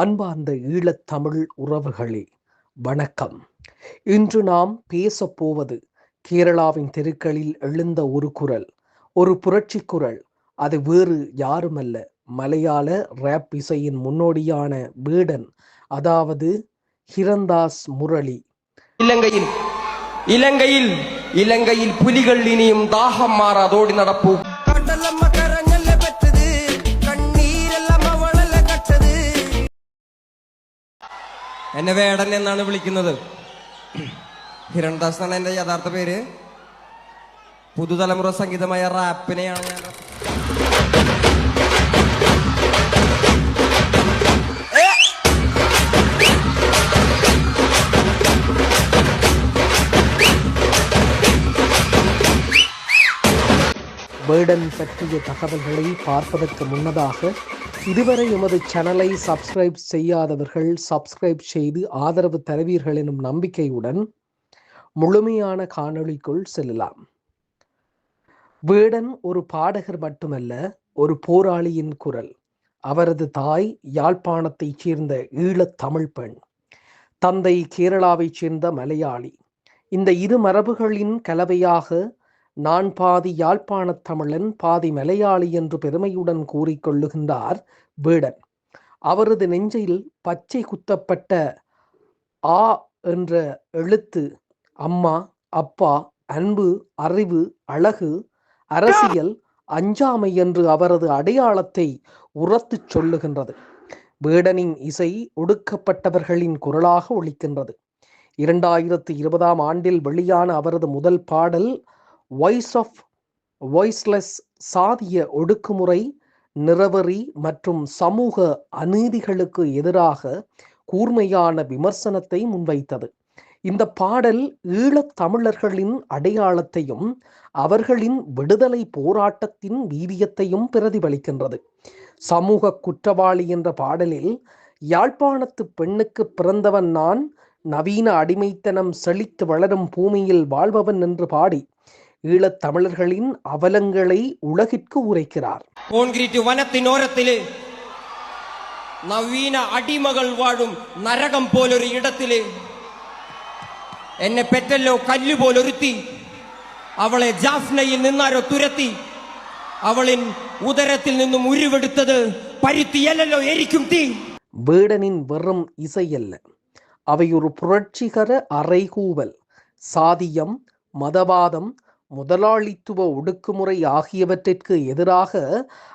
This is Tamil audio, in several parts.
அன்பார்ந்த ஈழத்தமிழ் உறவுகளே வணக்கம். இன்று நாம் பேசப்போவது கேரளாவின் தெருக்களில் எழுந்த ஒரு குரல் ஒரு புரட்சி குரல். அது வேறு யாருமல்ல மலையாள ரேப் இசையின் முன்னோடியான வீடன் அதாவது ஹிரந்தாஸ் முரளி. இலங்கையில் இலங்கையில் இலங்கையில் புலிகள் இனியும் தாகம் மாறாதோடி நடப்பு എന്നെ വേടൻ എന്നാണ് വിളിക്കുന്നത്. ഹിരൺദാസ് എന്നാണ് എന്റെ യഥാർത്ഥ പേര്. പുതുതലമുറ സംഗീതമായ റാപ്പിനെയാണ് ഞാൻ பேர்டன் பற்றிய தகவல்களை பார்ப்பதற்கு முன்னதாக இதுவரை எமது சேனலை சப்ஸ்கிரைப் செய்யாதவர்கள் சப்ஸ்கிரைப் செய்து ஆதரவு தருவீர்கள் எனும் நம்பிக்கையுடன் முழுமையான காணொளிக்குள் செல்லலாம். வேடன் ஒரு பாடகர் மட்டுமல்ல ஒரு போராளியின் குரல். அவரது தாய் யாழ்ப்பாணத்தைச் சேர்ந்த ஈழத் தமிழ் பெண். தந்தை கேரளாவைச் சேர்ந்த மலையாளி. இந்த இரு மரபுகளின் கலவையாக நான் பாதி யாழ்ப்பாணத் தமிழன் பாதி மலையாளி என்று பெருமையுடன் கூறிக்கொள்ளுகின்றார் வேடன். அவரது நெஞ்சில் பச்சை குத்தப்பட்ட ஆ என்ற எழுத்து அம்மா அப்பா அன்பு அறிவு அழகு அரசியல் அஞ்சாமை என்று அவரது அடையாளத்தை உரத்துச் சொல்லுகின்றது. வேடனின் இசை ஒடுக்கப்பட்டவர்களின் குரலாக ஒழிக்கின்றது இரண்டாயிரத்து இருபதாம் ஆண்டில் வெளியான அவரது முதல் பாடல் வாய்ஸ் ஆஃப் வாய்ஸ்லெஸ் சாதிய ஒடுக்குமுறை நிறவரி மற்றும் சமூக அநீதிகளுக்கு எதிராக கூர்மையான விமர்சனத்தை முன்வைத்தது. இந்த பாடல் ஈழத் தமிழர்களின் அடையாளத்தையும் அவர்களின் விடுதலை போராட்டத்தின் வீரியத்தையும் பிரதிபலிக்கின்றது. சமூக குற்றவாளி என்ற பாடலில் யாழ்ப்பாணத்து பெண்ணுக்கு பிறந்தவன் நான் நவீன அடிமைத்தனம் செழித்து வளரும் பூமியில் வாழ்பவன் என்று பாடி ஈழத் தமிழர்களின் அவலங்களை உலகிற்கு உரைக்கிறார் കോൺക്രീറ്റ് വനത്തിനോരത്തില് നവീന അടിമകൾ വാഴും നരകം പോലൊരു ഇടത്തില് എന്നെ പെറ്റല്ലോ കല്ല് പോലൊരുത്തി അവളെ ജാഫ്നയിൽ നിന്നാരോ തുരത്തി അവളിൻ ഉദരത്തിൽ നിന്നും ഉരുവെടുത്തത് പരുത്തിയല്ലോ എരിക്കും തീ வேடனின் வெறும் இசையல்ல அவை ஒரு புரட்சிகர அறைகூவல் சாதியம் மதவாதம் முதலாளித்துவ ஒடுக்குமுறை ஆகியவற்றிற்கு எதிராக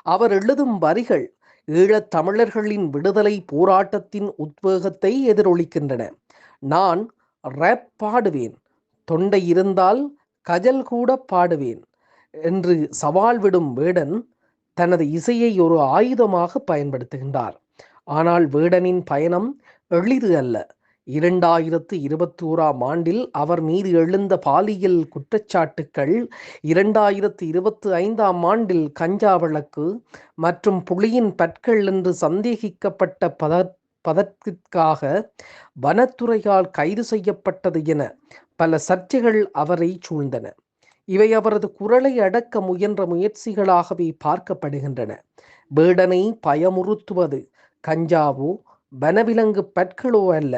அவர் எழுதும் வரிகள் ஈழத் தமிழர்களின் விடுதலை போராட்டத்தின் உத்வேகத்தை எதிரொலிக்கின்றன. நான் ரேப் பாடுவேன் தொண்டை இருந்தால் கஜல் கூட பாடுவேன் என்று சவால் விடும் வேடன் தனது இசையை ஒரு ஆயுதமாக பயன்படுத்துகின்றார். ஆனால் வேடனின் பயணம் எளிது அல்ல. இரண்டாயிரத்து இருபத்தி ஓராம் ஆண்டில் அவர் மீது எழுந்த பாலியல் குற்றச்சாட்டுக்கள் இரண்டாயிரத்து இருபத்தி ஐந்தாம் ஆண்டில் கஞ்சா வழக்கு மற்றும் புலியின் பற்கள் என்று சந்தேகிக்கப்பட்ட பத பதத்திற்காக வனத்துறையால் கைது செய்யப்பட்டது என பல சர்ச்சைகள் அவரை சூழ்ந்தன. இவை அவரது குரலை அடக்க முயன்ற முயற்சிகளாகவே பார்க்கப்படுகின்றன. வேடனை பயமுறுத்துவது கஞ்சாவோ வனவிலங்கு பற்களோ அல்ல.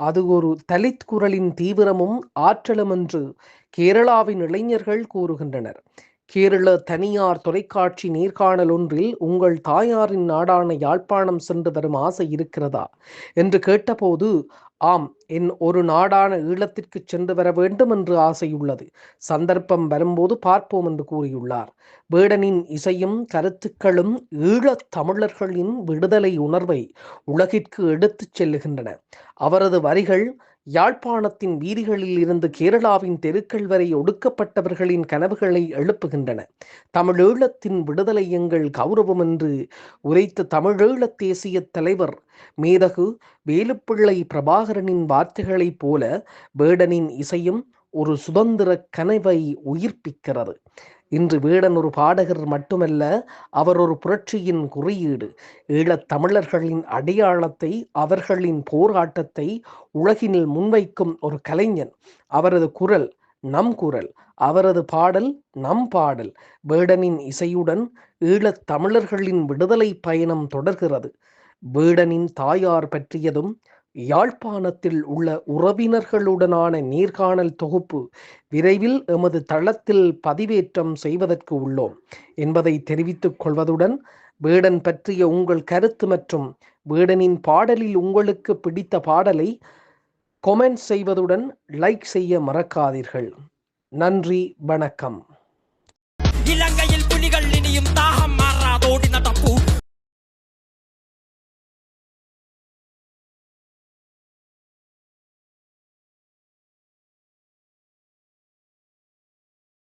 அது ஒரு தலித் குரலின் தீவிரமும் ஆற்றலும் என்று கேரளாவின் இளைஞர்கள் கூறுகின்றனர். கேரள தனியார் தொலைக்காட்சி நேர்காணல் ஒன்றில் உங்கள் தாயாரின் நாடான யாழ்ப்பாணம் சென்று வரும் ஆசை இருக்கிறதா? என்று கேட்டபோது ஆம் என் ஒரு நாடான ஈழத்திற்கு சென்று வர வேண்டும் என்று ஆசையுள்ளது சந்தர்ப்பம் வரும்போது பார்ப்போம் என்று கூறியுள்ளார். வேடனின் இசையும் கருத்துக்களும் ஈழத் தமிழர்களின் விடுதலை உணர்வை உலகிற்கு எடுத்துச் செல்லுகின்றன. அவரது வரிகள் யாழ்ப்பாணத்தின் வீதிகளில் இருந்து கேரளாவின் தெருக்கள் வரை ஒடுக்கப்பட்டவர்களின் கனவுகளை எழுப்புகின்றன. தமிழீழத்தின் விடுதலை எங்கள் கௌரவம் என்று உரைத்த தமிழீழ தேசிய தலைவர் மேதகு வேலுப்பிள்ளை பிரபாகரனின் வார்த்தைகளைப் போல வேடனின் இசையும் ஒரு சுதந்திர கனவை உயிர்ப்பிக்கிறது. இன்று வேடன் ஒரு பாடகர் மட்டுமல்ல அவர் ஒரு புரட்சியின் குறியீடு. ஈழத் தமிழர்களின் அடையாளத்தை அவர்களின் போராட்டத்தை உலகினில் முன்வைக்கும் ஒரு கலைஞன். அவரது குரல் நம் குரல் அவரது பாடல் நம் பாடல். வேடனின் இசையுடன் ஈழத் தமிழர்களின் விடுதலை பயணம் தொடர்கிறது. வேடனின் தாயார் பற்றியதும் யாழ்ப்பாணத்தில் உள்ள உறவினர்களுடனான நீர்காணல் தொகுப்பு விரைவில் எமது தளத்தில் பதிவேற்றம் செய்வதற்கு உள்ளோம் என்பதை தெரிவித்துக் கொள்வதுடன் வேடன் பற்றிய உங்கள் கருத்து மற்றும் வேடனின் பாடலில் உங்களுக்கு பிடித்த பாடலை கொமெண்ட் செய்வதுடன் லைக் செய்ய மறக்காதீர்கள். நன்றி வணக்கம்.